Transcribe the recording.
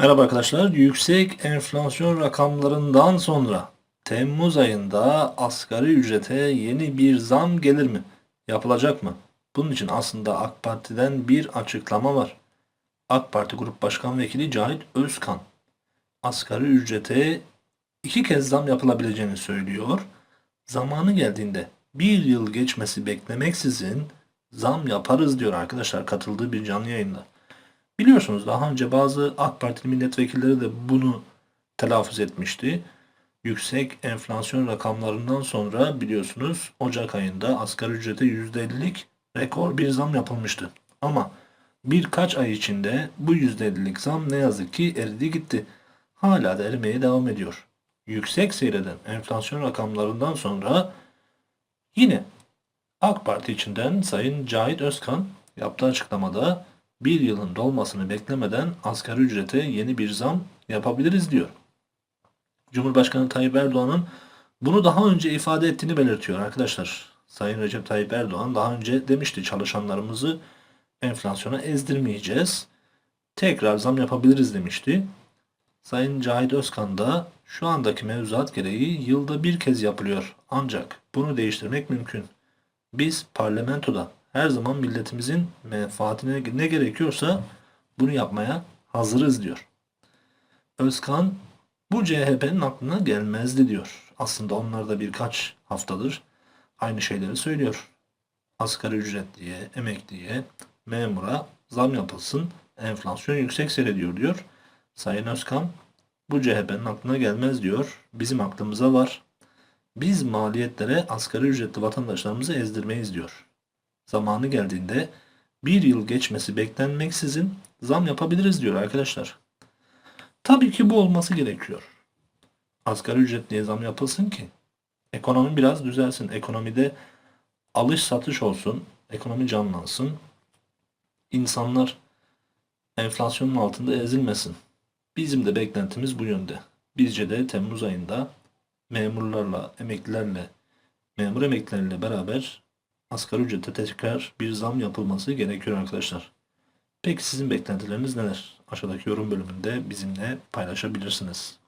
Merhaba arkadaşlar. Yüksek enflasyon rakamlarından sonra Temmuz ayında asgari ücrete yeni bir zam gelir mi? Yapılacak mı? Bunun için aslında AK Parti'den bir açıklama var. AK Parti Grup Başkan Vekili Cahit Özkan asgari ücrete iki kez zam yapılabileceğini söylüyor. Zamanı geldiğinde bir yıl geçmesi beklemeksizin zam yaparız diyor arkadaşlar katıldığı bir canlı yayında. Biliyorsunuz daha önce bazı AK Partili milletvekilleri de bunu telaffuz etmişti. Yüksek enflasyon rakamlarından sonra biliyorsunuz Ocak ayında asgari ücrete %50'lik rekor bir zam yapılmıştı. Ama birkaç ay içinde bu %50'lik zam ne yazık ki eridi gitti. Hala da erimeye devam ediyor. Yüksek seyreden enflasyon rakamlarından sonra yine AK Parti içinden Sayın Cahit Özkan yaptığı açıklamada bir yılın dolmasını beklemeden asgari ücrete yeni bir zam yapabiliriz diyor. Cumhurbaşkanı Tayyip Erdoğan'ın bunu daha önce ifade ettiğini belirtiyor arkadaşlar. Sayın Recep Tayyip Erdoğan daha önce demişti çalışanlarımızı enflasyona ezdirmeyeceğiz. Tekrar zam yapabiliriz demişti. Sayın Cahit Özkan da şu andaki mevzuat gereği yılda bir kez yapılıyor. Ancak bunu değiştirmek mümkün. Biz parlamentoda her zaman milletimizin menfaatine ne gerekiyorsa bunu yapmaya hazırız diyor. Özkan bu CHP'nin aklına gelmezdi diyor. Aslında onlar da birkaç haftadır aynı şeyleri söylüyor. Asgari ücretliye, emekliye, memura zam yapılsın, enflasyon yüksek seyrediyor diyor. Sayın Özkan bu CHP'nin aklına gelmez diyor. Bizim aklımıza var. Biz maliyetlere asgari ücretli vatandaşlarımızı ezdirmeyiz diyor. Zamanı geldiğinde bir yıl geçmesi beklenmeksizin zam yapabiliriz diyor arkadaşlar. Tabii ki bu olması gerekiyor. Asgari ücretliye zam yapılsın ki ekonomi biraz düzelsin. Ekonomide alış satış olsun, ekonomi canlansın. İnsanlar enflasyonun altında ezilmesin. Bizim de beklentimiz bu yönde. Bizce de Temmuz ayında memurlarla, emeklilerle, memur emeklilerle beraber asgari ücrete tekrar bir zam yapılması gerekiyor arkadaşlar. Peki sizin beklentileriniz neler? Aşağıdaki yorum bölümünde bizimle paylaşabilirsiniz.